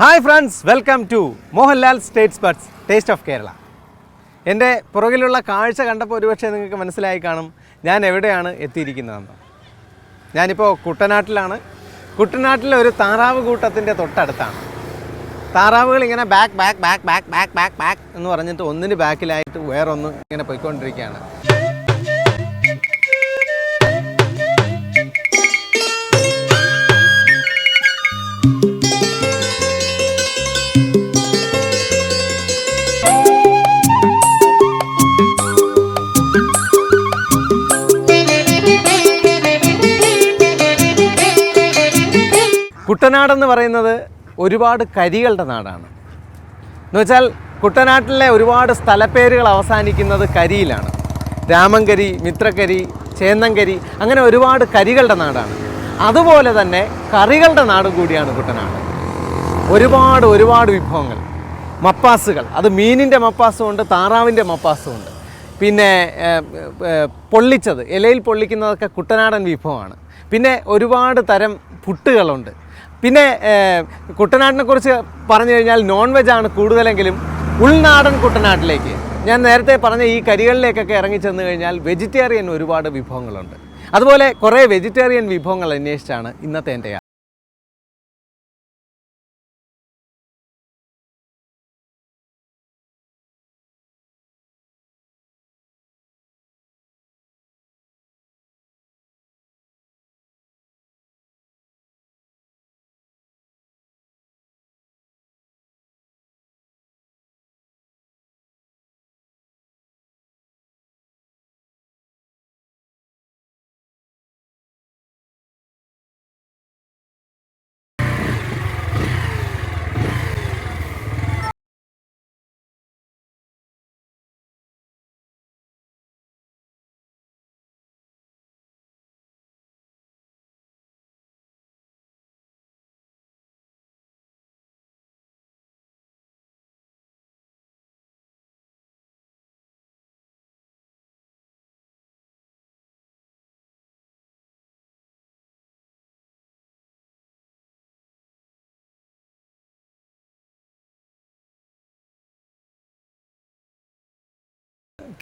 Hi friends welcome to Mohanlal state sports taste of Kerala എന്റെ പുറകിലുള്ള കാഴ്ച കണ്ടപ്പോൾ ഒരുപക്ഷെ നിങ്ങൾക്ക് മനസ്സിലായി കാണും ഞാൻ എവിടെയാണ് എത്തിയിരിക്കുന്നതെന്ന്. ഞാനിപ്പോൾ കുട്ടനാട്ടിലാണ്. കുട്ടനാട്ടിലെ ഒരു താറാവ് കൂട്ടത്തിന്റെ തൊട്ടടുത്താണ്. താറാവുകൾ ഇങ്ങനെ back back back back back back back എന്ന് പറഞ്ഞിട്ട് ഒന്നിന് ബാക്കിലായിട്ട് വേറൊന്ന് ഇങ്ങനെ പോയിക്കൊണ്ടിരിക്കുകയാണ്. കുട്ടനാടെന്ന് പറയുന്നത് ഒരുപാട് കരികളുടെ നാടാണ്. എന്നുവെച്ചാൽ കുട്ടനാട്ടിലെ ഒരുപാട് സ്ഥലപ്പേരുകൾ അവസാനിക്കുന്നത് കരിയിലാണ്. രാമങ്കരി മിത്രക്കരി ചേന്നങ്കരി അങ്ങനെ ഒരുപാട് കരികളുടെ നാടാണ്. അതുപോലെ തന്നെ കറികളുടെ നാടും കൂടിയാണ് കുട്ടനാട്. ഒരുപാട് ഒരുപാട് വിഭവങ്ങൾ. മപ്പാസുകൾ. അത് മീനിന്റെ മപ്പാസും ഉണ്ട് താറാവിന്റെ മപ്പാസും ഉണ്ട്. പിന്നെ പൊള്ളിച്ചത്. ഇലയിൽ പൊള്ളിക്കുന്നതൊക്കെ കുട്ടനാടൻ വിഭവമാണ്. പിന്നെ ഒരുപാട് തരം പുട്ടുകളുണ്ട്. പിന്നെ കുട്ടനാട്ടിനെ കുറിച്ച് പറഞ്ഞു കഴിഞ്ഞാൽ നോൺ വെജാണ് കൂടുതലെങ്കിലും ഉൾനാടൻ കുട്ടനാട്ടിലേക്ക്. ഞാൻ നേരത്തെ പറഞ്ഞ ഈ കരികളിലേക്കൊക്കെ ഇറങ്ങി ചെന്ന് കഴിഞ്ഞാൽ വെജിറ്റേറിയൻ ഒരുപാട് വിഭവങ്ങളുണ്ട്. അതുപോലെ കുറേ വെജിറ്റേറിയൻ വിഭവങ്ങൾ അന്വേഷിച്ചാണ് ഇന്നത്തെ എന്റെ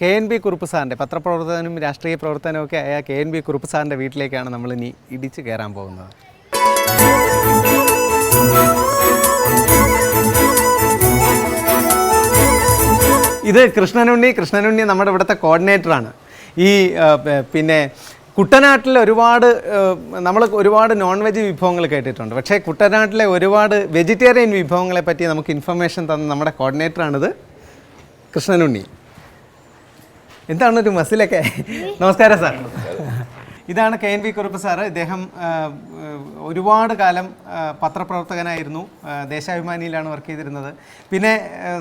കെ എൻ ബി കുറുപ്പ് സാറിന്റെ പത്രപ്രവർത്തനവും രാഷ്ട്രീയ പ്രവർത്തനവും ഒക്കെ ആയ കെ എൻ ബി കുറുപ്പ് സാറിന്റെ വീട്ടിലേക്കാണ് നമ്മൾ ഇനി ഇടിച്ച് കയറാൻ പോകുന്നത്. ഇത് കൃഷ്ണനുണ്ണി കൃഷ്ണനുണ്ണി നമ്മുടെ ഇവിടുത്തെ കോർഡിനേറ്ററാണ് ഈ പിന്നെ കുട്ടനാട്ടിൽ ഒരുപാട് നമ്മൾ ഒരുപാട് നോൺ വെജ് വിഭവങ്ങൾ കേട്ടിട്ടുണ്ട്. പക്ഷേ കുട്ടനാട്ടിലെ ഒരുപാട് വെജിറ്റേറിയൻ വിഭവങ്ങളെ പറ്റി നമുക്ക് ഇൻഫർമേഷൻ തന്ന നമ്മുടെ കോർഡിനേറ്ററാണിത് കൃഷ്ണനുണ്ണി. എന്താണ് ഒരു മസിലൊക്കെ? നമസ്കാരം സാർ. ഇതാണ് K N V Kurup sir. ഇദ്ദേഹം ഒരുപാട് കാലം പത്രപ്രവർത്തകനായിരുന്നു. ദേശാഭിമാനിയിലാണ് വർക്ക് ചെയ്തിരുന്നത്. പിന്നെ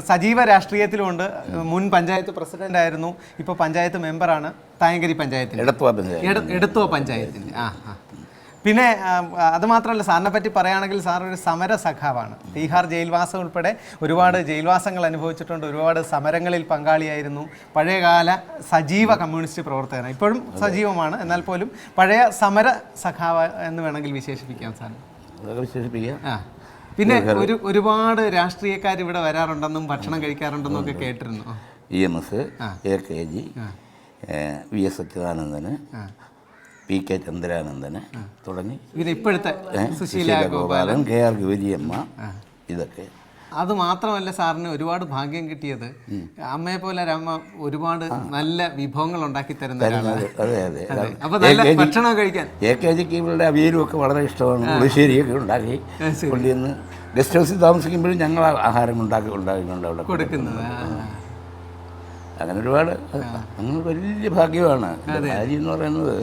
സജീവ രാഷ്ട്രീയത്തിലുമുണ്ട് മുൻ പഞ്ചായത്ത് പ്രസിഡന്റ് ആയിരുന്നു ഇപ്പോൾ പഞ്ചായത്ത് മെമ്പറാണ്. തായങ്കരി പഞ്ചായത്തിൽ. എടത്തുവ പഞ്ചായത്തിൽ എടുത്തോ പഞ്ചായത്തിന്റെ ആ ആ. പിന്നെ അതുമാത്രമല്ല അത് മാത്രമല്ല സാറിനെ പറ്റി പറയുകയാണെങ്കിൽ സാർ ഒരു സമര സഖാവാണ്. തീഹാർ ജയിൽവാസം ഉൾപ്പെടെ ഒരുപാട് ജയിൽവാസങ്ങൾ അനുഭവിച്ചിട്ടുണ്ട്. ഒരുപാട് സമരങ്ങളിൽ പങ്കാളിയായിരുന്നു. പഴയകാല സജീവ കമ്മ്യൂണിസ്റ്റ് പ്രവർത്തകനാണ്. ഇപ്പോഴും സജീവമാണ്. എന്നാൽ പോലും പഴയ സമര സഖാവ എന്ന് വേണമെങ്കിൽ വിശേഷിപ്പിക്കാം സാർ. വിശേഷിപ്പിക്കാം. ആ. പിന്നെ ഒരു ഒരുപാട് രാഷ്ട്രീയക്കാർ ഇവിടെ വരാറുണ്ടെന്നും ഭക്ഷണം കഴിക്കാറുണ്ടെന്നും ഒക്കെ കേട്ടിരുന്നു. E M S A K G V S Achuthanandan P K Chandranandan തുടങ്ങി. പിന്നെ ഇപ്പോഴത്തെ സുശീല ഗോപാലൻ. കെ ആർ ഗൗരിയമ്മ ഇതൊക്കെ. അത് മാത്രമല്ല സാറിന് ഒരുപാട് ഭാഗ്യം കിട്ടിയത്. അമ്മയെ പോലെ അമ്മ ഒരുപാട് നല്ല വിഭവങ്ങൾ ഉണ്ടാക്കി തരുന്ന അതെ അതെ. അപ്പൊ നല്ല ഭക്ഷണം കഴിക്കാൻ. എ കെ ജിക്ക് ഇവരുടെ അവിയലും ഒക്കെ വളരെ ഇഷ്ടമാണ്. പുളിശ്ശേരിയൊക്കെ ഉണ്ടാക്കി കൊണ്ടുവന്ന് ഗസ്റ്റ് ഹൗസിൽ താമസിക്കുമ്പോഴും ഞങ്ങൾ ആഹാരം ഉണ്ടാക്കി ഉണ്ടാക്കി അവിടെ കൊടുക്കുന്നത്. അങ്ങനെ ഒരുപാട് അങ്ങനെ വലിയ ഭാഗ്യമാണ്. ഭാര്യ എന്ന് പറയുന്നത്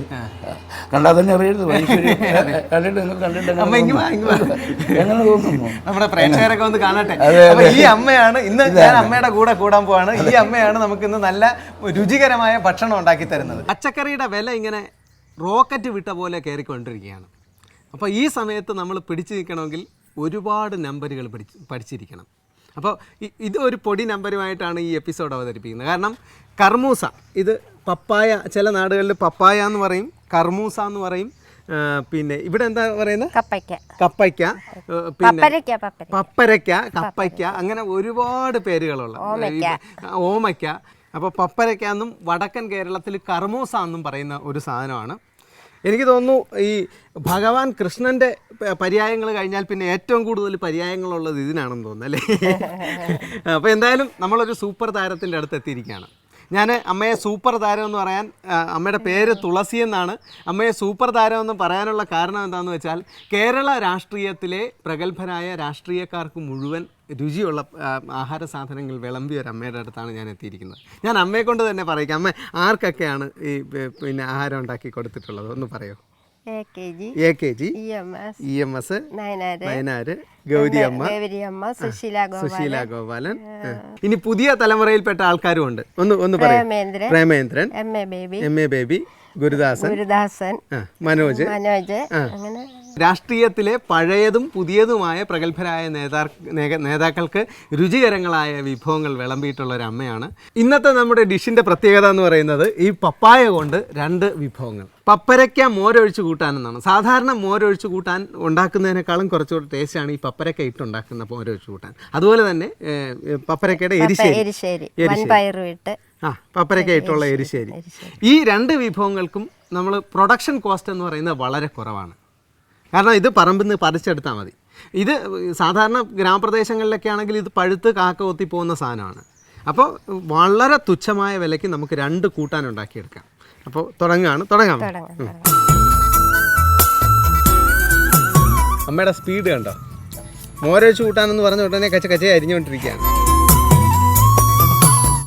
കണ്ടാൽ തന്നെ അറിയരുത് കണ്ടിട്ട് നിങ്ങൾ കണ്ടിട്ട് എങ്ങനെ. തോന്നുന്നു? നമ്മുടെ പ്രേക്ഷകരൊക്കെ ഒന്ന് കാണട്ടെ. ഈ അമ്മയാണ് ഇന്ന് ഞാൻ അമ്മയുടെ കൂടെ കൂടാൻ പോവാണ്. ഈ അമ്മയാണ് നമുക്ക് ഇന്ന് നല്ല രുചികരമായ ഭക്ഷണം ഉണ്ടാക്കി തരുന്നത്. പച്ചക്കറിയുടെ വില ഇങ്ങനെ റോക്കറ്റ് വിട്ട പോലെ കയറിക്കൊണ്ടിരിക്കുകയാണ്. അപ്പോൾ ഈ സമയത്ത് നമ്മൾ പിടിച്ചു നിൽക്കണമെങ്കിൽ ഒരുപാട് നമ്പറുകൾ പഠിച്ചിരിക്കണം. അപ്പോൾ ഇത് ഒരു പൊടി നമ്പരുമായിട്ടാണ് ഈ എപ്പിസോഡ് അവതരിപ്പിക്കുന്നത്. കാരണം കർമൂസ ഇത് പപ്പായ ചില നാടുകളിൽ പപ്പായ എന്ന് പറയും കർമൂസ എന്ന് പറയും പിന്നെ ഇവിടെ എന്താ പറയുന്നത്? കപ്പയ്ക്ക. കപ്പയ്ക്ക പിന്നെ പപ്പരയ്ക്ക പപ്പര പപ്പരയ്ക്ക കപ്പയ്ക്ക അങ്ങനെ ഒരുപാട് പേരുകളുള്ള ഓമയ്ക്ക. അപ്പോൾ പപ്പരയ്ക്ക എന്നും വടക്കൻ കേരളത്തിൽ കർമൂസ എന്നും പറയുന്ന ഒരു സാധനമാണ്. എനിക്ക് തോന്നുന്നു ഈ ഭഗവാൻ കൃഷ്ണന്റെ പര്യായങ്ങൾ കഴിഞ്ഞാൽ പിന്നെ ഏറ്റവും കൂടുതൽ പര്യായങ്ങളുള്ളത് ഇതിനാണെന്ന് തോന്നുന്നു അല്ലേ? അപ്പോൾ എന്തായാലും നമ്മളൊരു സൂപ്പർ താരത്തിന്റെ അടുത്ത് എത്തിയിരിക്കുകയാണ്. ഞാൻ അമ്മയെ സൂപ്പർ താരം എന്ന് പറയാൻ അമ്മയുടെ പേര് തുളസി എന്നാണ്. അമ്മയെ സൂപ്പർ താരം എന്ന് പറയാനുള്ള കാരണം എന്താണെന്ന് വെച്ചാൽ കേരള രാഷ്ട്രീയത്തിലെ പ്രഗത്ഭരായ രാഷ്ട്രീയക്കാർക്ക് മുഴുവൻ രുചിയുള്ള ആഹാര സാധനങ്ങൾ വിളമ്പിയ ഒരു അമ്മയുടെ അടുത്താണ് ഞാൻ എത്തിയിരിക്കുന്നത്. ഞാൻ അമ്മയെ കൊണ്ട് തന്നെ പറയിക്കാം. അമ്മ ആർക്കൊക്കെയാണ് ഈ പിന്നെ ആഹാരം ഉണ്ടാക്കി കൊടുത്തിട്ടുള്ളത്? ഒന്ന് പറയോ? A K G E M S Nayanar Gowriamma Susheela Gopalan. ഇനി പുതിയ തലമുറയിൽപ്പെട്ട ആൾക്കാരും ഉണ്ട്. ഒന്ന് ഒന്ന് പറയൂ. Premendran M A Baby M A Baby Gurudasan Gurudasan Manoj Manoj അങ്ങനെ രാഷ്ട്രീയത്തിലെ പഴയതും പുതിയതുമായ പ്രഗത്ഭരായ നേതാ നേതാക്കൾക്ക് രുചികരങ്ങളായ വിഭവങ്ങൾ വിളമ്പിയിട്ടുള്ള ഒരു അമ്മയാണ് ഇന്നത്തെ നമ്മുടെ ഡിഷിന്റെ പ്രത്യേകത എന്ന് പറയുന്നത് ഈ പപ്പായ കൊണ്ട് രണ്ട് വിഭവങ്ങൾ. പപ്പരയ്ക്ക മോരൊഴിച്ച് കൂട്ടാനെന്നാണ്. സാധാരണ മോരൊഴിച്ച് കൂട്ടാൻ ഉണ്ടാക്കുന്നതിനേക്കാളും കുറച്ചുകൂടി ടേസ്റ്റാണ് ഈ പപ്പരയ്ക്ക ഇട്ടുണ്ടാക്കുന്ന മോരൊഴിച്ച് കൂട്ടാൻ. അതുപോലെ തന്നെ പപ്പരക്കയുടെ പപ്പരയ്ക്കയുടെ എരിശ്ശേരി. എരിശ്ശേരി. ആ പപ്പരയ്ക്ക ഇട്ടുള്ള എരിശ്ശേരി. ഈ രണ്ട് വിഭവങ്ങൾക്കും നമ്മൾ പ്രൊഡക്ഷൻ കോസ്റ്റ് എന്ന് പറയുന്നത് വളരെ കുറവാണ്. കാരണം ഇത് പറമ്പിൽ നിന്ന് പറിച്ചെടുത്താൽ മതി. ഇത് സാധാരണ ഗ്രാമപ്രദേശങ്ങളിലൊക്കെ ആണെങ്കിൽ ഇത് പഴുത്ത് കാക്ക കൊത്തി പോകുന്ന സാധനമാണ്. അപ്പോൾ വളരെ തുച്ഛമായ വിലയ്ക്ക് നമുക്ക് രണ്ട് കൂട്ടാൻ ഉണ്ടാക്കിയെടുക്കാം. അപ്പോൾ തുടങ്ങുകയാണ് തുടങ്ങാം. തുടങ്ങാം തുടങ്ങാം. അമ്മയുടെ സ്പീഡ് കണ്ടോ? മോരൊഴിച്ച് കൂട്ടാനെന്ന് പറഞ്ഞ ഉടനെ കച്ച കച്ച അരിഞ്ഞുകൊണ്ടിരിക്കുകയാണ്.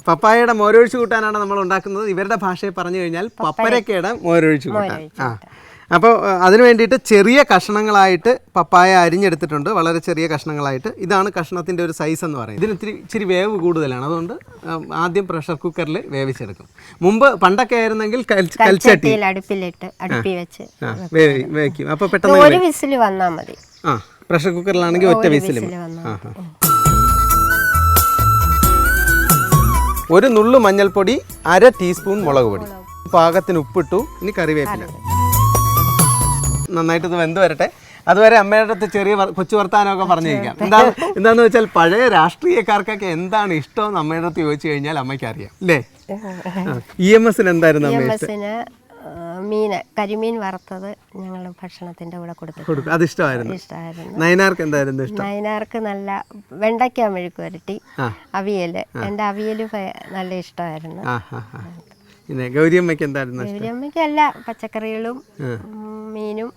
പപ്പായയുടെ മോരൊഴിച്ച് കൂട്ടാനാണ് നമ്മൾ ഉണ്ടാക്കുന്നത്. ഇവരുടെ ഭാഷയിൽ പറഞ്ഞു കഴിഞ്ഞാൽ പപ്പരക്കയുടെ മോരൊഴിച്ച് കൂട്ടാൻ. ആ. അപ്പോൾ അതിന് വേണ്ടിയിട്ട് ചെറിയ കഷ്ണങ്ങളായിട്ട് പപ്പായ അരിഞ്ഞെടുത്തിട്ടുണ്ട്. വളരെ ചെറിയ കഷ്ണങ്ങളായിട്ട്. ഇതാണ് കഷ്ണത്തിന്റെ ഒരു സൈസ് എന്ന് പറയുന്നത്. ഇതിന് ഇത്തിരി ഇച്ചിരി വേവ് കൂടുതലാണ്. അതുകൊണ്ട് ആദ്യം പ്രഷർ കുക്കറിൽ വേവിച്ചെടുക്കും. മുമ്പ് പണ്ടൊക്കെ ആയിരുന്നെങ്കിൽ കൽ- കൽച്ചട്ടി. അടുപ്പിലിട്ട് അടുപ്പി വെച്ച് വേവിക്കും. അപ്പോൾ പെട്ടെന്ന് ഒരു വിസിൽ വന്നാൽ മതി. ആ പ്രഷർ കുക്കറിലാണെങ്കിൽ ഒറ്റ വിസിലും ആ. ഒരു നുള്ളു മഞ്ഞൾപ്പൊടി അര ടീസ്പൂൺ മുളക് പൊടി. പാകത്തിന് ഉപ്പിട്ടു ഇനി കറിവേപ്പില. നന്നായിട്ട് ഇത് വെന്ത് വരട്ടെ. അതുവരെ അമ്മയുടെ അടുത്ത് ചെറിയ കൊച്ചു വർത്താനമൊക്കെ പറഞ്ഞിരിക്കാം. എന്താ എന്താന്ന് വെച്ചാൽ പഴയ രാഷ്ട്രീയക്കാർക്കൊക്കെ എന്താണ് ഇഷ്ടം അമ്മയുടെ അടുത്ത് ചോദിച്ചു കഴിഞ്ഞാൽ അമ്മയ്ക്ക് അറിയാം അല്ലേ ഇ എം എസിന് എന്തായിരുന്നു അമ്മ മീന് കരിമീൻ വറുത്തത് ഞങ്ങൾ ഭക്ഷണത്തിന്റെ കൂടെ കൊടുത്തു. അത് ഇഷ്ടമായിരുന്നു. ഇഷ്ടമായിരുന്നു. നയനാർക്ക് എന്തായിരുന്നു ഇഷ്ടം? നയനാർക്ക് നല്ല വെണ്ടയ്ക്ക മെഴുക്ക് വരട്ടി ആ. അവിയൽ. എന്റെ അവിയൽ നല്ല ഇഷ്ടമായിരുന്നു. പിന്നെ ഗൗരിയമ്മയ്ക്ക് എന്തായിരുന്നു എല്ലാ പച്ചക്കറികളും മീനും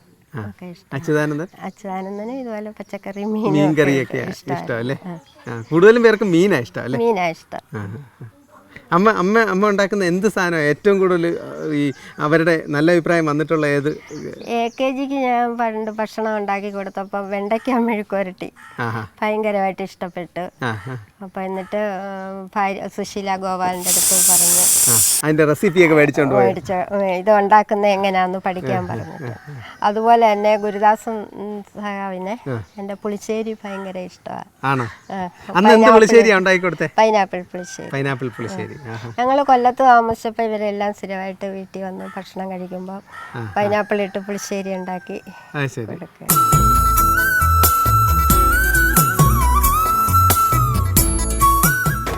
അച്യുതാനന്ദൻ? അച്യുതാനന്ദനും ഇതുപോലെ പച്ചക്കറി മീൻ മീൻ കറിയൊക്കെ ഇഷ്ടം അല്ലേ? കൂടുതലും പേർക്ക് മീനാ ഇഷ്ടം അല്ലേ? മീനാ ഇഷ്ടം. അമ്മ അമ്മ അമ്മ ഉണ്ടാക്കുന്ന എന്ത് സാധനം ഏറ്റവും കൂടുതൽ ഈ അവരുടെ നല്ല അഭിപ്രായം വന്നിട്ടുള്ള ഏത്? എ കെ ജിക്ക് ഞാൻ പണ്ട് ഭക്ഷണം ഉണ്ടാക്കി കൊടുത്തപ്പോൾ വെണ്ടയ്ക്ക മെഴുക്ക് വരട്ടി. ആ ആ ഭയങ്കരമായിട്ട് ഇഷ്ടപ്പെട്ടു. അപ്പോൾ എന്നിട്ട് സുശീല ഗോപാലിന്റെ അടുത്ത് പറഞ്ഞു. അതിന്റെ അതിന്റെ റെസിപ്പിയൊക്കെ മേടിച്ചോണ്ട് മേടിച്ച ഇത് ഉണ്ടാക്കുന്നത് എങ്ങനെയാന്ന് പഠിക്കാൻ പറഞ്ഞു അതുപോലെ തന്നെ ഗുരുദാസൻ സഹാവിനെ എന്റെ പുളിശ്ശേരി ഭയങ്കര ഇഷ്ടമാണ്. കൊടുത്തേ? പൈനാപ്പിൾ പുളിശ്ശേരി. പൈനാപ്പിൾ പുളിശ്ശേരി. ഞങ്ങൾ കൊല്ലത്ത് താമസിച്ചപ്പോൾ ഇവരെല്ലാം സ്ഥിരമായിട്ട് വീട്ടിൽ വന്ന് ഭക്ഷണം കഴിക്കുമ്പോൾ പൈനാപ്പിൾ ഇട്ട് പുളിശ്ശേരി ഉണ്ടാക്കി കൊടുക്കുക.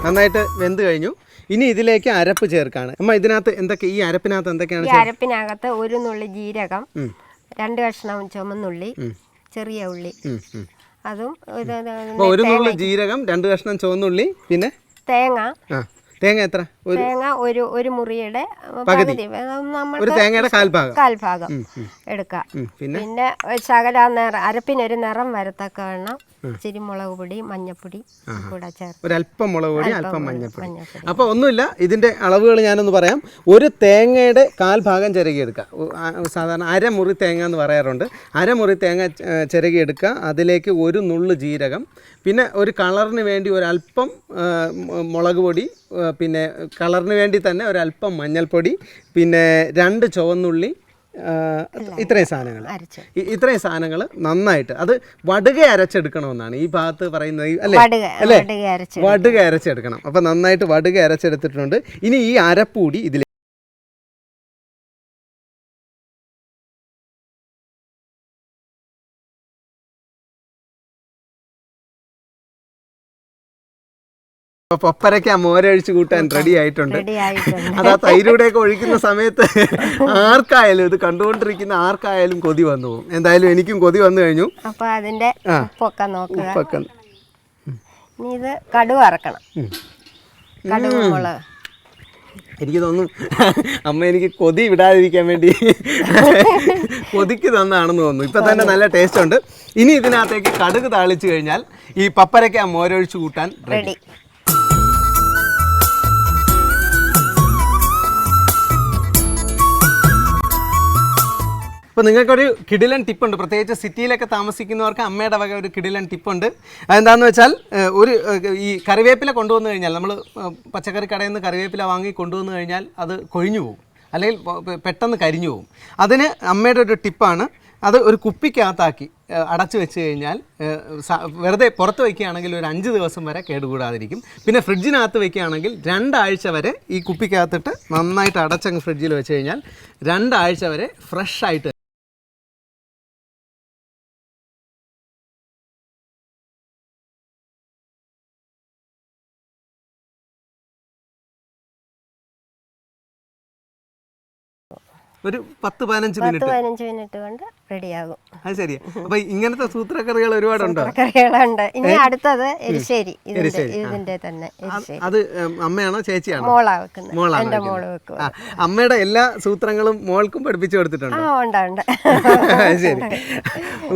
നന്നായിട്ട് വെന്ത് കഴിഞ്ഞു. ഇനി ഇതിലേക്ക് അരപ്പ് ചേർക്കാണ്. അമ്മ ഇതിനകത്ത് എന്തൊക്കെ ഈ അരപ്പിനകത്ത് എന്തൊക്കെയാണ് ഈ അരപ്പിനകത്ത് ഒരു നുള്ളി ജീരകം രണ്ട് കഷ്ണം ചുമന്നുള്ളി ചെറിയ ഉള്ളി. അതും ഒരു നുള്ളി ജീരകം രണ്ട് കഷ്ണം ചുവന്നുള്ളി പിന്നെ? തേങ്ങ തേങ്ങ എത്ര? തേങ്ങ ഒരു ഒരു മുറിയുടെ പകുതി. നമ്മൾ ഒരു തേങ്ങയുടെ കാൽഭാഗം. കാൽഭാഗം എടുക്കാം പിന്നെ? ശകല നിറം അരപ്പിനൊരു നിറം വരത്തക്ക വേണം ഇച്ചിരി മുളക് പൊടി മഞ്ഞപ്പൊടി കൂടെ ചേർത്ത്. ഒരല്പം മുളക് പൊടി അല്പം മഞ്ഞപ്പൊടി. അപ്പോൾ ഒന്നുമില്ല ഇതിന്റെ അളവുകൾ ഞാനൊന്ന് പറയാം. ഒരു തേങ്ങയുടെ കാൽഭാഗം ചിരകിയെടുക്കുക സാധാരണ അരമുറി തേങ്ങ എന്ന് പറയാറുണ്ട്. അരമുറി തേങ്ങ ചിരകിയെടുക്കുക അതിലേക്ക് ഒരു നുള്ളു ജീരകം. പിന്നെ ഒരു കളറിന് വേണ്ടി ഒരല്പം മുളക് പൊടി പിന്നെ കളറിന് വേണ്ടി തന്നെ ഒരല്പം മഞ്ഞൾപ്പൊടി പിന്നെ രണ്ട് ചുവന്നുള്ളി ഇത്രയും സാധനങ്ങൾ. ഇത്രയും സാധനങ്ങൾ നന്നായിട്ട് അത് വടുക അരച്ചെടുക്കണമെന്നാണ്. ഈ ഭാഗത്ത് പറയുന്നത് അല്ലേ? അല്ലേ? വടുക അരച്ചെടുക്കണം. അപ്പം നന്നായിട്ട് വടുക അരച്ചെടുത്തിട്ടുണ്ട്. ഇനി ഈ അരപ്പൂടി ഇതിൽ അപ്പൊ ആ മോരഴിച്ച് കൂട്ടാൻ റെഡി ആയിട്ടുണ്ട്. അത് ആ തൈരൂടെ ഒക്കെ ഒഴിക്കുന്ന സമയത്ത് ആർക്കായാലും ഇത് കണ്ടുകൊണ്ടിരിക്കുന്ന ആർക്കായാലും കൊതി വന്നു പോകും. എന്തായാലും എനിക്കും കൊതി വന്നു കഴിഞ്ഞു. അപ്പൊ അതിന്റെ. ഉപ്പൊക്കെ നോക്കുക. ഇനി ഇത് കടുവ അറക്കണം കടുവ മുളക്. എനിക്ക് തോന്നുന്നു അമ്മ എനിക്ക് കൊതി വിടാതിരിക്കാൻ വേണ്ടി കൊതിക്ക് തന്നാണെന്ന് തോന്നുന്നു. ഇപ്പൊ തന്നെ നല്ല ടേസ്റ്റ് ഉണ്ട്. ഇനി ഇതിനകത്തേക്ക് കടുക് താളിച്ചു കഴിഞ്ഞാൽ ഈ പപ്പരയ്ക്ക് ആ മോരൊഴിച്ച് കൂട്ടാൻ റെഡി. അപ്പോൾ നിങ്ങൾക്കൊരു കിടിലൻ ടിപ്പുണ്ട്. പ്രത്യേകിച്ച് സിറ്റിയിലൊക്കെ താമസിക്കുന്നവർക്ക് അമ്മയുടെ വക ഒരു കിടിലൻ ടിപ്പുണ്ട്. അതെന്താണെന്ന് വെച്ചാൽ ഒരു ഈ കറിവേപ്പില കൊണ്ടുവന്നു കഴിഞ്ഞാൽ നമ്മൾ പച്ചക്കറി കടയിൽ നിന്ന് കറിവേപ്പില വാങ്ങി കൊണ്ടുവന്നു കഴിഞ്ഞാൽ അത് കൊഴിഞ്ഞു പോകും. അല്ലെങ്കിൽ പെട്ടെന്ന് കരിഞ്ഞു പോകും. അതിന് അമ്മയുടെ ഒരു ടിപ്പാണ്. അത് ഒരു കുപ്പിക്കകത്താക്കി അടച്ചു വെച്ച് കഴിഞ്ഞാൽ വെറുതെ പുറത്ത് വയ്ക്കുകയാണെങ്കിൽ ഒരു അഞ്ച് ദിവസം വരെ കേടുകൂടാതിരിക്കും. പിന്നെ ഫ്രിഡ്ജിനകത്ത് വയ്ക്കുകയാണെങ്കിൽ രണ്ടാഴ്ച വരെ ഈ കുപ്പിക്കകത്തിട്ട് നന്നായിട്ട് അടച്ചങ്ങ് ഫ്രിഡ്ജിൽ വെച്ച് കഴിഞ്ഞാൽ രണ്ടാഴ്ച വരെ ഫ്രഷ് ആയിട്ട് ഒരു പത്ത് പതിനഞ്ച് പത്ത് മിനിറ്റ്. പതിനഞ്ച് മിനിറ്റ് കൊണ്ട് റെഡിയാകും. അത് ശരിയാ. അപ്പൊ ഇങ്ങനത്തെ സൂത്രക്കറികൾ ഒരുപാടുണ്ടോ? കറികളുണ്ട് ഇനി അടുത്തത് എരിശ്ശേരി. ഇതിന്റെ ഇതിന്റെ തന്നെ എരിശ്ശേരി. അത് ഉം, അമ്മയാണോ ചേച്ചിയാണോ? മോളാ വെക്കുന്നത്. മോളാണ് എന്റെ. മോൾ വെക്കുക ആ, അമ്മയുടെ എല്ലാ സൂത്രങ്ങളും മോൾക്കും പഠിപ്പിച്ചു കൊടുത്തിട്ടുണ്ട്? ആ ഉണ്ട് ഉണ്ട്. ശരി.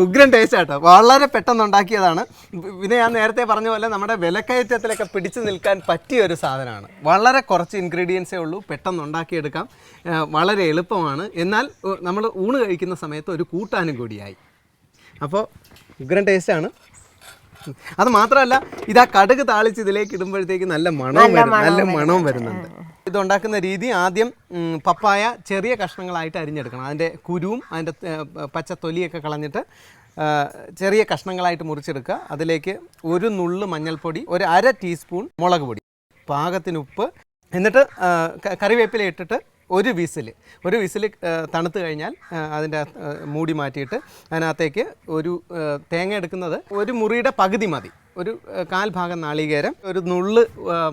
ഉഗ്രൻ ടേസ്റ്റ് ആട്ടോ. വളരെ പെട്ടെന്ന് ഉണ്ടാക്കിയതാണ്. പിന്നെ ഞാൻ നേരത്തെ പറഞ്ഞ പോലെ നമ്മുടെ വിലക്കയറ്റത്തിലൊക്കെ പിടിച്ചു നിൽക്കാൻ പറ്റിയ ഒരു സാധനമാണ്. വളരെ കുറച്ച് ഇൻഗ്രീഡിയൻസേ ഉള്ളൂ. പെട്ടെന്ന് ഉണ്ടാക്കിയെടുക്കാം. ആ, വളരെ എളുപ്പമാണ്. എന്നാൽ നമ്മൾ ഊണ് കഴിക്കുന്ന സമയത്ത് ഒരു കൂട്ടാനും കൂടിയായി. അപ്പോൾ ഉഗ്രൻ ടേസ്റ്റ് ആണ്. അത് മാത്രമല്ല ഇതാ കടുക് താളിച്ച് ഇതിലേക്ക് ഇടുമ്പോഴത്തേക്ക് നല്ല മണവും വരും നല്ല മണവും വരുന്നുണ്ട്. ഇതുണ്ടാക്കുന്ന രീതി ആദ്യം പപ്പായ ചെറിയ കഷ്ണങ്ങളായിട്ട് അരിഞ്ഞെടുക്കണം. അതിന്റെ കുരുവും അതിന്റെ പച്ച തൊലിയൊക്കെ കളഞ്ഞിട്ട് ചെറിയ കഷ്ണങ്ങളായിട്ട് മുറിച്ചെടുക്കുക. അതിലേക്ക് ഒരു നുള്ള് മഞ്ഞൾപ്പൊടി ഒരു അര ടീസ്പൂൺ മുളക് പൊടി പാകത്തിന് ഉപ്പ് എന്നിട്ട് ആ, കറിവേപ്പില ഇട്ടിട്ട് ഒരു വിസിൽ ഒരു വിസിൽ തണുത്ത് കഴിഞ്ഞാൽ അതിന്റെ മൂടി മാറ്റിയിട്ട് അതിനകത്തേക്ക് ഒരു തേങ്ങ എടുക്കുന്നത് ഒരു മുറിയുടെ പകുതി മതി. ഒരു കാൽ ഭാഗം നാളികേരം ഒരു നുള്ള്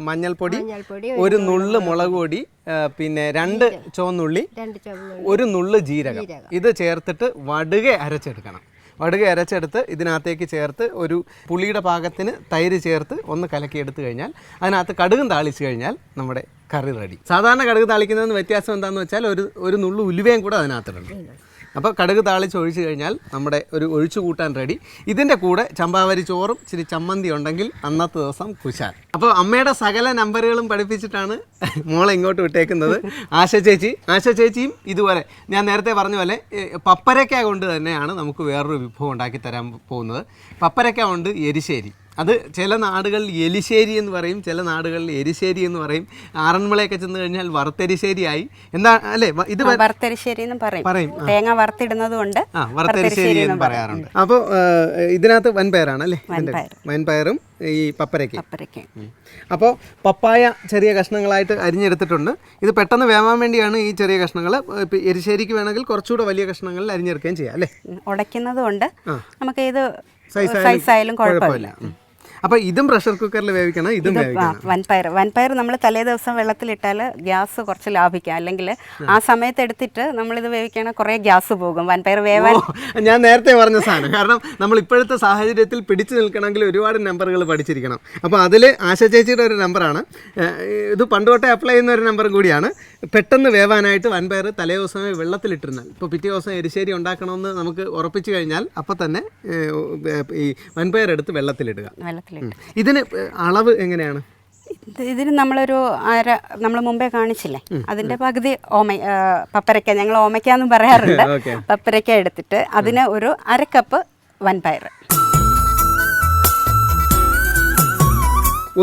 മഞ്ഞൾപ്പൊടി ഒരു നുള്ള് മുളക് പൊടി പിന്നെ രണ്ട് ചുവന്നുള്ളി ചുവന്ന ഒരു നുള്ള് ജീരകം. ഇത് ചേർത്തിട്ട് വടുക അരച്ചെടുക്കണം. വടുക അരച്ചെടുത്ത് ഇതിനകത്തേക്ക് ചേർത്ത് ഒരു പുളിയുടെ പാകത്തിന് തൈര് ചേർത്ത് ഒന്ന് കലക്കി എടുത്തു കഴിഞ്ഞാൽ അതിനകത്ത് കടുകും താളിച്ച് കഴിഞ്ഞാൽ നമ്മുടെ കറി റെഡി സാധാരണ കടുക് താളിക്കുന്നതിന് വ്യത്യാസം എന്താണെന്ന് വെച്ചാൽ ഒരു ഒരു നുള്ളു ഉലുവയും കൂടെ അതിനകത്തിട്ടുണ്ട് അപ്പോൾ കടുക് താളിച്ച് ഒഴിച്ചു കഴിഞ്ഞാൽ നമ്മുടെ ഒരു ഒഴിച്ചു കൂട്ടാൻ റെഡി ഇതിന്റെ കൂടെ ചമ്പാവരി ചോറും ഇച്ചിരി ചമ്മന്തി ഉണ്ടെങ്കിൽ അന്നത്തെ ദിവസം കുശാൽ. അപ്പോൾ അമ്മയുടെ സകല നമ്പറുകളും പഠിപ്പിച്ചിട്ടാണ് മോളെ ഇങ്ങോട്ട് വിട്ടേക്കുന്നത്. ആശ ചേച്ചി ആശ ചേച്ചിയും ഇതുപോലെ. ഞാൻ നേരത്തെ പറഞ്ഞ പോലെ പപ്പരക്ക കൊണ്ട് തന്നെയാണ് നമുക്ക് വേറൊരു വിഭവം ഉണ്ടാക്കി തരാൻ പോകുന്നത്. പപ്പരക്ക കൊണ്ട് എരിശ്ശേരി. അത് ചില നാടുകളിൽ എലിശ്ശേരി എന്ന് പറയും ചില നാടുകളിൽ എരിശ്ശേരി എന്ന് പറയും. ആറന്മുളയൊക്കെ ചെന്ന് കഴിഞ്ഞാൽ വറുത്തരിശ്ശേരിയായി എന്താ അല്ലേ ഇത് വറുത്തരിശ്ശേരി എന്ന് പറയും. പറയും തേങ്ങ വറുത്തിടുന്നത് കൊണ്ട് ആ വറുത്തരിശ്ശേരി എന്ന് പറയാറുണ്ട്. അപ്പോൾ ഇതിനകത്ത് വൻപയറാണ് അല്ലേ? വൻപയറും ഈ പപ്പരയ്ക്ക് അപ്പോൾ പപ്പായ ചെറിയ കഷ്ണങ്ങളായിട്ട് അരിഞ്ഞെടുത്തിട്ടുണ്ട്. ഇത് പെട്ടെന്ന് വേവാൻ വേണ്ടിയാണ് ഈ ചെറിയ കഷ്ണങ്ങൾ എരിശ്ശേരിക്ക് വേണമെങ്കിൽ കുറച്ചുകൂടെ വലിയ കഷ്ണങ്ങളിൽ അരിഞ്ഞെടുക്കുകയും ചെയ്യാം അല്ലേ? ഉടയ്ക്കുന്നത് കൊണ്ട് നമുക്ക് ഇത് സൈസ് ആയാലും കുഴപ്പമില്ല. അപ്പോൾ ഇതും പ്രഷർ കുക്കറിൽ വേവിക്കണം ഇതും വൻപയർ വൻപയർ നമ്മൾ തലേ ദിവസം വെള്ളത്തിലിട്ടാൽ ഗ്യാസ് കുറച്ച് ലാഭിക്കാം. അല്ലെങ്കിൽ ആ. സമയത്ത് എടുത്തിട്ട് നമ്മൾ ഇത് വേവിക്കണം കുറേ ഗ്യാസ് പോകും. വൻപയർ വേവാൻ ഞാൻ നേരത്തെ പറഞ്ഞ സാധനം. കാരണം നമ്മൾ ഇപ്പോഴത്തെ സാഹചര്യത്തിൽ പിടിച്ചു നിൽക്കണമെങ്കിൽ ഒരുപാട് നമ്പറുകൾ പഠിച്ചിരിക്കണം. അപ്പോൾ അതിൽ ആശാ ചേച്ചിയുടെ ഒരു നമ്പറാണ് ഇത് പണ്ടുതൊട്ടേ അപ്ലൈ ചെയ്യുന്ന ഒരു നമ്പർ കൂടിയാണ്. പെട്ടെന്ന് വേവാനായിട്ട് വൻപയർ തലേ ദിവസമേ വെള്ളത്തിലിട്ടിരുന്നാൽ. ഇപ്പോൾ പിറ്റേ ദിവസം എരിശ്ശേരി ഉണ്ടാക്കണമെന്ന് നമുക്ക് ഉറപ്പിച്ചു കഴിഞ്ഞാൽ അപ്പോൾ തന്നെ ഈ വൻപയർ എടുത്ത് വെള്ളത്തിലിടുക. ഇതിന് അളവ് എങ്ങനെയാണ്? ഇത് ഇതിന് നമ്മളൊരു അര നമ്മൾ മുമ്പേ കാണിച്ചില്ലേ? അതിന്റെ പകുതി ഓമ പപ്പരക്ക ഞങ്ങൾ ഓമയ്ക്കാന്നും പറയാറുണ്ട്. പപ്പരക്ക എടുത്തിട്ട് അതിന് ഒരു അര കപ്പ് വൻപയർ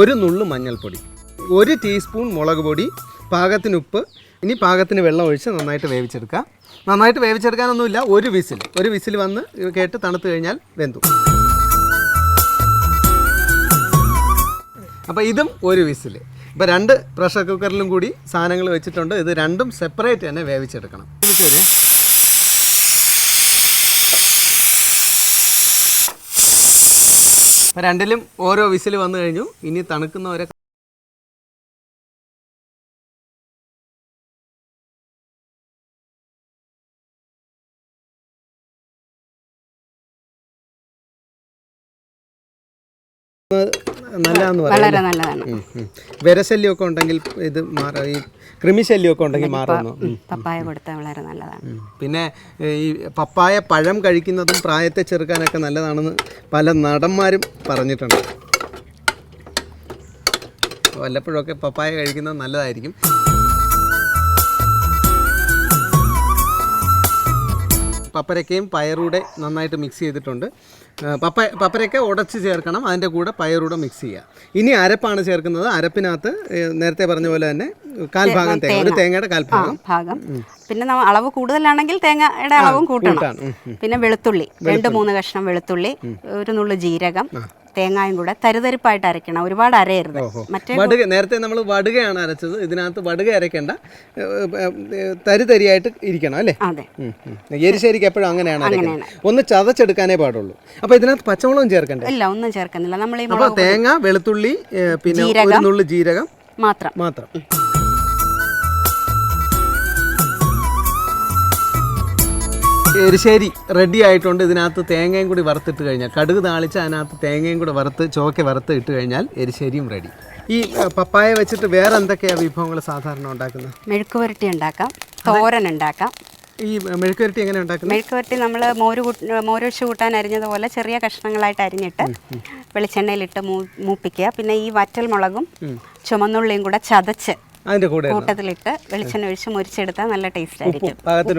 ഒരു നുള്ളു മഞ്ഞൾപ്പൊടി ഒരു ടീസ്പൂൺ മുളക് പൊടി പാകത്തിന് ഉപ്പ് ഇനി പാകത്തിന് വെള്ളം ഒഴിച്ച് നന്നായിട്ട് വേവിച്ചെടുക്കുക നന്നായിട്ട് വേവിച്ചെടുക്കാനൊന്നുമില്ല ഒരു വിസിൽ. ഒരു വിസിൽ വന്ന് കേട്ട് തണുത്ത് കഴിഞ്ഞാൽ വെന്തു. അപ്പോൾ ഇതും ഒരു വിസിൽ ഇപ്പോൾ രണ്ട് പ്രഷർ കുക്കറിലും കൂടി സാധനങ്ങൾ വെച്ചിട്ടുണ്ട്. ഇത് രണ്ടും സെപ്പറേറ്റ് തന്നെ വേവിച്ചെടുക്കണം. രണ്ടിലും ഓരോ വിസിൽ വന്നു കഴിഞ്ഞു. ഇനി തണുക്കുന്നവരെ നല്ലതാന്ന് വളരെ നല്ലതാണ്. വിരശല്യമൊക്കെ ഉണ്ടെങ്കിൽ ഇത് മാറും ഈ കൃമിശല്യമൊക്കെ ഉണ്ടെങ്കിൽ മാറുന്നു. പപ്പായ കൊടുത്താൽ വളരെ നല്ലതാണ്. പിന്നെ ഈ പപ്പായ പഴം കഴിക്കുന്നതും പ്രായത്തെ ചെറുക്കാനൊക്കെ നല്ലതാണെന്ന് പല നടന്മാരും പറഞ്ഞിട്ടുണ്ട്. വല്ലപ്പോഴൊക്കെ പപ്പായ കഴിക്കുന്നത് നല്ലതായിരിക്കും. പപ്പരക്കയും പയറൂടെ നന്നായിട്ട് മിക്സ് ചെയ്തിട്ടുണ്ട്. പപ്പ പപ്പരക്ക ഉടച്ച് ചേർക്കണം അതിന്റെ കൂടെ പയറൂടെ മിക്സ് ചെയ്യുക ഇനി അരപ്പാണ് ചേർക്കുന്നത്. അരപ്പിനകത്ത് നേരത്തെ പറഞ്ഞ പോലെ തന്നെ കാൽഭാഗം തേങ്ങ ഒരു തേങ്ങയുടെ കാൽഭാഗം ഭാഗം. പിന്നെ അളവ് കൂടുതലാണെങ്കിൽ തേങ്ങയുടെ അളവും കൂട്ടാണ്. പിന്നെ വെളുത്തുള്ളി. രണ്ട് മൂന്ന് കഷ്ണം വെളുത്തുള്ളി ഒരു നുള്ളു ജീരകം തേങ്ങായും കൂടെ തരിതരിപ്പായിട്ട് അരയ്ക്കണം. ഒരുപാട് അരയരുത്. മറ്റേ വടുക നേരത്തെ നമ്മൾ വടുകയാണ് അരച്ചത്. ഇതിനകത്ത് വടുക അരയ്ക്കേണ്ട. ഏ, ഏ, ഏ, തരി തരിയായിട്ട് ഇരിക്കണം അല്ലേ? അതെ. എരിശ്ശേരിക്ക് എപ്പോഴും അങ്ങനെയാണ് അരയ്ക്കുന്നത്. ഒന്ന് ചതച്ചെടുക്കാനേ പാടുള്ളൂ. അപ്പോൾ ഇതിനകത്ത് പച്ചമുളകും ചേർക്കണ്ടേ? ഇല്ല ഒന്നും ചേർക്കുന്നില്ല. നമ്മൾ അപ്പോൾ തേങ്ങ വെളുത്തുള്ളി പിന്നെ ഒരു നുള്ളു ജീരകം മാത്രം. മാത്രം. എരിശ്ശേരി റെഡി ആയിട്ടുണ്ട്. ഇതിനകത്ത് തേങ്ങയും കൂടി വറുത്തിട്ട് കഴിഞ്ഞാൽ കടുക് താളിച്ച് അതിനകത്ത് തേങ്ങയും കൂടി വറുത്ത് ചോക്കെ വറുത്ത് ഇട്ട് കഴിഞ്ഞാൽ എരിശ്ശേരിയും റെഡി ഈ പപ്പായ വെച്ചിട്ട് വേറെ എന്തൊക്കെയാണ് വിഭവങ്ങൾ സാധാരണ ഉണ്ടാക്കുന്നത്? മെഴുക്ക് പുരട്ടി ഉണ്ടാക്കാം. തോരൻ ഉണ്ടാക്കാം. ഈ മെഴുക്കുരട്ടി എങ്ങനെ ഉണ്ടാക്കുന്നത്? മെഴുക്ക് പുരട്ടി നമ്മൾ മോര് മോരൊഴിച്ച് കൂട്ടാൻ അരിഞ്ഞതുപോലെ ചെറിയ കഷ്ണങ്ങളായിട്ട് അരിഞ്ഞിട്ട് വെളിച്ചെണ്ണയിലിട്ട് മൂ മൂപ്പിക്കുക. പിന്നെ ഈ വറ്റൽ മുളകും ചുമന്നുള്ളിയും കൂടെ ചതച്ച് അതിന്റെ കൂടെ കൂട്ടത്തിലിട്ട് വെളിച്ചെണ്ണ ഒഴിച്ച് മുരിച്ചെടുത്താൽ നല്ല ടേസ്റ്റ് ആയിരിക്കും.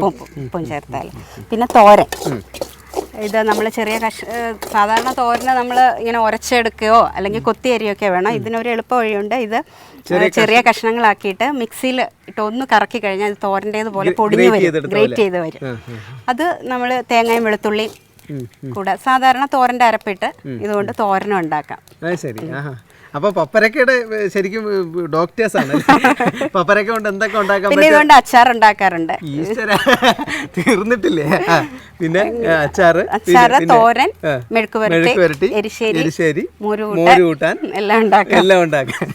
ഉപ്പും ഉപ്പും ചേർത്താൽ പിന്നെ തോരൻ. ഇത് നമ്മൾ ചെറിയ കഷ സാധാരണ തോരനെ നമ്മൾ ഇങ്ങനെ ഉരച്ചെടുക്കുകയോ അല്ലെങ്കിൽ കൊത്തി അരിയൊക്കെ വേണം. ഇതിനൊരു എളുപ്പ വഴിയുണ്ട്. ഇത് ചെറിയ കഷ്ണങ്ങളാക്കിയിട്ട് മിക്സിയിൽ ഇട്ട് ഒന്ന് കറക്കി കഴിഞ്ഞാൽ ഇത് തോരന്റേതുപോലെ പൊടിഞ്ഞു grate വരും. ഗ്രേറ്റ് ചെയ്ത് വരും. അത് നമ്മൾ തേങ്ങയും വെളുത്തുള്ളിയും കൂടെ സാധാരണ തോരന്റെ അരപ്പിട്ട് ഇതുകൊണ്ട് തോരനും ഉണ്ടാക്കാം. ശരി. ആഹാ അപ്പൊ പപ്പരക്കയുടെ ശരിക്കും ഡോക്ടേഴ്സ് ആണ്. പപ്പരക്ക കൊണ്ട് എന്തൊക്കെ ഉണ്ടാക്കാൻ പിന്നെ ഇതുകൊണ്ട് അച്ചാർ ഉണ്ടാക്കാറുണ്ട്. തീർന്നിട്ടില്ലേ? പിന്നെ അച്ചാർ പിന്നെ, തോരൻ മെഴുക്കുപുരട്ടി മെഴുക്ക് പുരട്ടി മെഴുക്ക് പുരട്ടി, എരിശ്ശേരി എരിശ്ശേരി മോര് കൂട്ടാൻ എല്ലാം ഉണ്ടാക്കാം. എല്ലാം ഉണ്ടാക്കാം.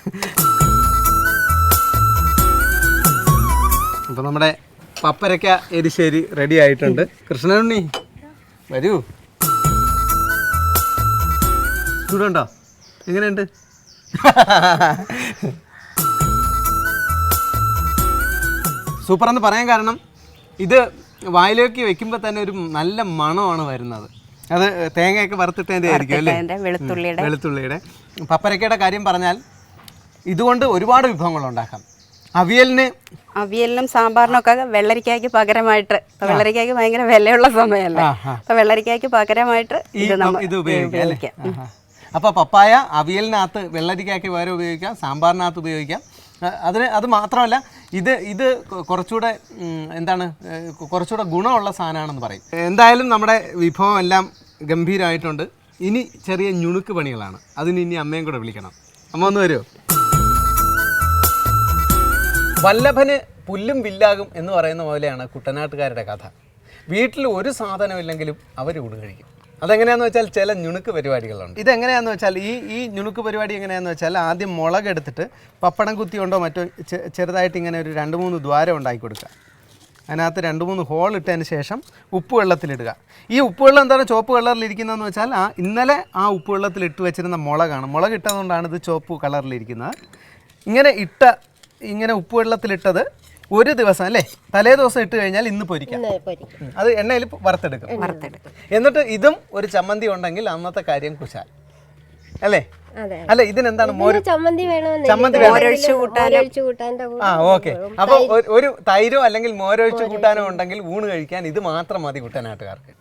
അപ്പൊ നമ്മുടെ പപ്പരക്ക എരിശ്ശേരി റെഡി ആയിട്ടുണ്ട്. കൃഷ്ണനുണ്ണി വരൂ. ചൂടുണ്ടോ? എങ്ങനെയുണ്ട്? സൂപ്പർ എന്ന് പറയാൻ കാരണം ഇത് വായിലേക്ക് വെക്കുമ്പോൾ തന്നെ ഒരു നല്ല മണമാണ് വരുന്നത്. അത് തേങ്ങയൊക്കെ വറുത്തിട്ടതിന്റെ ആയിരിക്കും അല്ലേ? വെളുത്തുള്ളിയുടെ. വെളുത്തുള്ളിയുടെ. പപ്പരക്കയുടെ കാര്യം പറഞ്ഞാൽ ഇതുകൊണ്ട് ഒരുപാട് വിഭവങ്ങൾ ഉണ്ടാക്കാം. അവിയലിന് അവിയലിനും സാമ്പാറിനൊക്കെ വെള്ളരിക്കായ്ക്ക് പകരമായിട്ട്. വെള്ളരിക്കായ്ക്ക് ഭയങ്കര വിലയുള്ള സമയമല്ലേ. അപ്പൊ വെള്ളരിക്കായ്ക്ക് പകരമായിട്ട് ഇത് ഉപയോഗിക്കാം. അപ്പോൾ പപ്പായ അവിയലിനകത്ത് വെള്ളരിക്കാക്കി പകരം ഉപയോഗിക്കാം സാമ്പാറിനകത്ത് ഉപയോഗിക്കാം. അതിന് അത് മാത്രമല്ല ഇത് ഇത് കുറച്ചുകൂടെ എന്താണ് കുറച്ചുകൂടെ ഗുണമുള്ള സാധനമാണെന്ന് പറയും. എന്തായാലും നമ്മുടെ വിഭവം എല്ലാം ഗംഭീരമായിട്ടുണ്ട് ഇനി ചെറിയ ഞുണുക്ക് പണികളാണ്. അതിന് ഇനി അമ്മയും കൂടെ വിളിക്കണം. അമ്മ ഒന്ന് വരുമോ വല്ലഭന് പുല്ലും വില്ലാകും എന്ന് പറയുന്ന പോലെയാണ് കുട്ടനാട്ടുകാരുടെ കഥ. വീട്ടിൽ ഒരു സാധനമില്ലെങ്കിലും അവർ ഊണ് കഴിക്കും. അതെങ്ങനെയാന്ന് വെച്ചാൽ ചില ഞുണുക്ക് പരിപാടികളുണ്ട്. ഇതെങ്ങനെയാന്ന് വെച്ചാൽ ഈ ഈ ഞുണുക്ക് പരിപാടി എങ്ങനെയാന്ന് വെച്ചാൽ ആദ്യം മുളക് എടുത്തിട്ട് പപ്പടം കുത്തി കൊണ്ടോ മറ്റോ ചെറുതായിട്ട് ഇങ്ങനെ ഒരു രണ്ട് മൂന്ന് ദ്വാരം ഉണ്ടാക്കി കൊടുക്കുക. അതിനകത്ത് രണ്ട് മൂന്ന് ഹോൾ ഇട്ടതിന് ശേഷം ഉപ്പ് വെള്ളത്തിലിടുക. ഈ ഉപ്പ് വെള്ളം എന്താണ് ചുവപ്പ് കളറിലിരിക്കുന്നതെന്ന് വെച്ചാൽ ആ ഇന്നലെ ആ ഉപ്പ് വെള്ളത്തിൽ ഇട്ട് വെച്ചിരുന്ന മുളകാണ്. മുളക് ഇട്ടതുകൊണ്ടാണ് ഇത് ചുവപ്പ് കളറിലിരിക്കുന്നത് ഇങ്ങനെ ഇട്ട ഇങ്ങനെ ഉപ്പ് വെള്ളത്തിലിട്ടത് ഒരു ദിവസം അല്ലേ? തലേ ദിവസം ഇട്ട് കഴിഞ്ഞാൽ ഇന്ന് പൊരിക്കാം. അത് എണ്ണയിൽ വറുത്തെടുക്കും. എന്നിട്ട് ഇതും ഒരു ചമ്മന്തി ഉണ്ടെങ്കിൽ അന്നത്തെ കാര്യം കുശാൽ. അല്ലേ? അതെ. അല്ല ഇതിനെന്താണ് മോര് ചമ്മന്തി ചമ്മന്തി ആ ഓക്കെ. അപ്പൊ ഒരു തൈരോ അല്ലെങ്കിൽ മോരൊഴിച്ച് കൂട്ടാനോ ഉണ്ടെങ്കിൽ ഊണ് കഴിക്കാൻ ഇത് മാത്രം മതി കുട്ടനാട്ടുകാർക്ക്.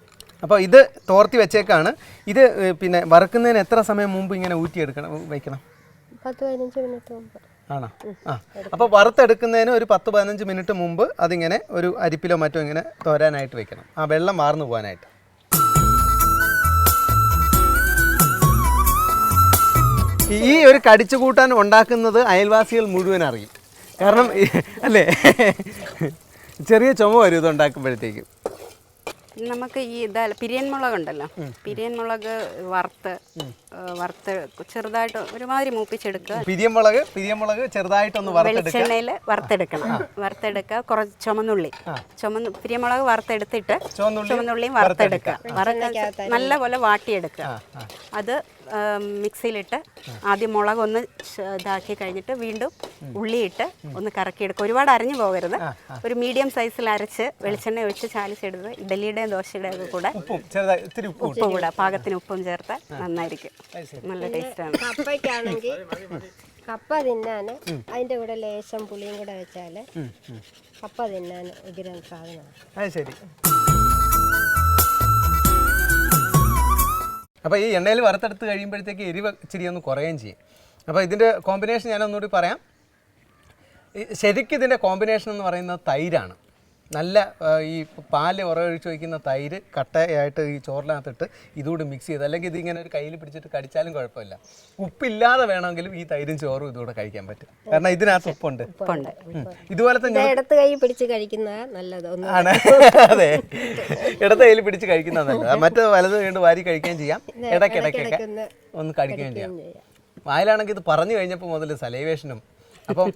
അപ്പോൾ ഇത് തോർത്തി വെച്ചേക്കാണ്. ഇത് പിന്നെ വറുക്കുന്നതിന് എത്ര സമയം മുമ്പ് ഇങ്ങനെ ഊറ്റിയെടുക്കണം വെക്കണം പത്ത് പതിനഞ്ച് മിനിറ്റ് മുമ്പ്. ആണോ? ആ. അപ്പോൾ വറുത്തെടുക്കുന്നതിന് ഒരു പത്ത് പതിനഞ്ച് മിനിറ്റ് മുമ്പ് അതിങ്ങനെ ഒരു അരിപ്പിലോ മറ്റോ ഇങ്ങനെ തോരാനായിട്ട് വെക്കണം. ആ വെള്ളം വാർന്നു പോകാനായിട്ട് ഈ ഒരു കടിച്ചു കൂട്ടാൻ ഉണ്ടാക്കുന്നത് അയൽവാസികൾ മുഴുവൻ അറിയും. കാരണം അല്ലേ? ചെറിയ ചുമ വരും ഇത് ഉണ്ടാക്കുമ്പോഴത്തേക്കും നമുക്ക് ഈ ഇതാ പിരിയൻ മുളക് ഉണ്ടല്ലോ പിരിയൻ മുളക് വറുത്ത് വറുത്ത് ചെറുതായിട്ട് ഒരുമാതിരി മൂപ്പിച്ചെടുക്കുക. പിരിയൻ മുളക് പിരിയൻ മുളക് ചെറുതായിട്ടൊന്ന് വറുത്തെടുക്കുക. വെളിച്ചെണ്ണയിൽ വറുത്തെടുക്കണം. വറുത്തെടുക്കുക. കുറച്ച് ചുമന്നുള്ളി. ചുമന്ന് പിരിയൻ മുളക് വറുത്തെടുത്തിട്ട് ചുമന്നുള്ളിയും വറുത്തെടുക്കുക. വറുത്ത് നല്ല പോലെ വാട്ടിയെടുക്കുക. അത് മിക്സിയിലിട്ട് ആദ്യം മുളക് ഒന്ന് ഇതാക്കി കഴിഞ്ഞിട്ട് വീണ്ടും ഉള്ളിയിട്ട് ഒന്ന് കറക്കിയെടുക്കുക ഒരുപാട് അരഞ്ഞു പോകരുത്. ഒരു മീഡിയം സൈസിൽ അരച്ച് വെളിച്ചെണ്ണ ഒഴിച്ച് ചാലിച്ചെടുത്ത് ഇഡലിയുടെയും ദോശയുടെയും ഒക്കെ കൂടെ. ഉപ്പും ചെറുതായി ഇത്തിരി ഉപ്പ് കൂടെ പാകത്തിന് ഉപ്പും ചേർത്ത് നന്നായിരിക്കും. നല്ല ടേസ്റ്റാണ്. കപ്പയ്ക്കാണെങ്കിൽ കപ്പ തിന്നാൻ അതിന്റെ കൂടെ ലേശം പുളിയും കൂടെ വെച്ചാൽ കപ്പ തിന്നാൻ ഉഗ്രം സാധനമാണ്. അത് ശരി. അപ്പോൾ ഈ എണ്ണയിൽ വറുത്തെടുത്ത് കഴിയുമ്പോഴത്തേക്ക് എരിവ് ഇച്ചിരി ഒന്ന് കുറയുകയും ചെയ്യും. അപ്പോൾ ഇതിന്റെ കോമ്പിനേഷൻ ഞാൻ ഒന്നുകൂടി പറയാം. ശരിക്കും ഇതിന്റെ കോമ്പിനേഷൻ എന്ന് പറയുന്നത് തൈരാണ്. നല്ല ഈ പാൽ ഉറവൊഴിച്ച് വയ്ക്കുന്ന തൈര് കട്ടയായിട്ട് ഈ ചോറിനകത്തിട്ട് ഇതുകൂടി മിക്സ് ചെയ്ത് അല്ലെങ്കിൽ ഇതിങ്ങനെ ഒരു കയ്യിൽ പിടിച്ചിട്ട് കടിച്ചാലും കുഴപ്പമില്ല. ഉപ്പില്ലാതെ വേണമെങ്കിലും ഈ തൈരും ചോറും ഇതുകൂടെ കഴിക്കാൻ പറ്റും. കാരണം ഇതിനകത്ത് ഉപ്പുണ്ട്. ഇതുപോലെ തന്നെ ഇതുപോലത്തെ ഇടത്ത് കൈ പിടിച്ച് കഴിക്കുന്ന നല്ലത് ആണ്. അതെ. ഇടത്ത കയ്യിൽ പിടിച്ച് കഴിക്കുന്നതല്ല മറ്റേ വലത് വീണ്ടും വാരി കഴിക്കുകയും ചെയ്യാം. ഇടയ്ക്കിടയ്ക്കൊക്കെ ഒന്ന് കഴിക്കുകയും ചെയ്യാം. വായിലാണെങ്കിൽ ഇത് പറഞ്ഞു കഴിഞ്ഞപ്പോൾ മുതൽ സലൈവേഷനും അപ്പം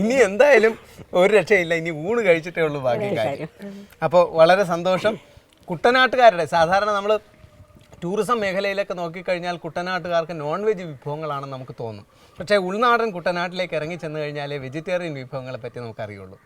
ഇനി എന്തായാലും ഒരു രക്ഷയില്ല. ഇനി ഊണ് കഴിച്ചിട്ടേ ഉള്ളൂ ബാക്കി കാര്യം. അപ്പോൾ വളരെ സന്തോഷം. കുട്ടനാട്ടുകാരുടെ സാധാരണ നമ്മൾ ടൂറിസം മേഖലയിലൊക്കെ നോക്കിക്കഴിഞ്ഞാൽ കുട്ടനാട്ടുകാർക്ക് നോൺ വെജ് വിഭവങ്ങളാണെന്ന് നമുക്ക് തോന്നും. പക്ഷേ ഉൾനാടൻ കുട്ടനാട്ടിലേക്ക് ഇറങ്ങി ചെന്ന് കഴിഞ്ഞാലേ വെജിറ്റേറിയൻ വിഭവങ്ങളെ പറ്റി നമുക്കറിയുള്ളൂ.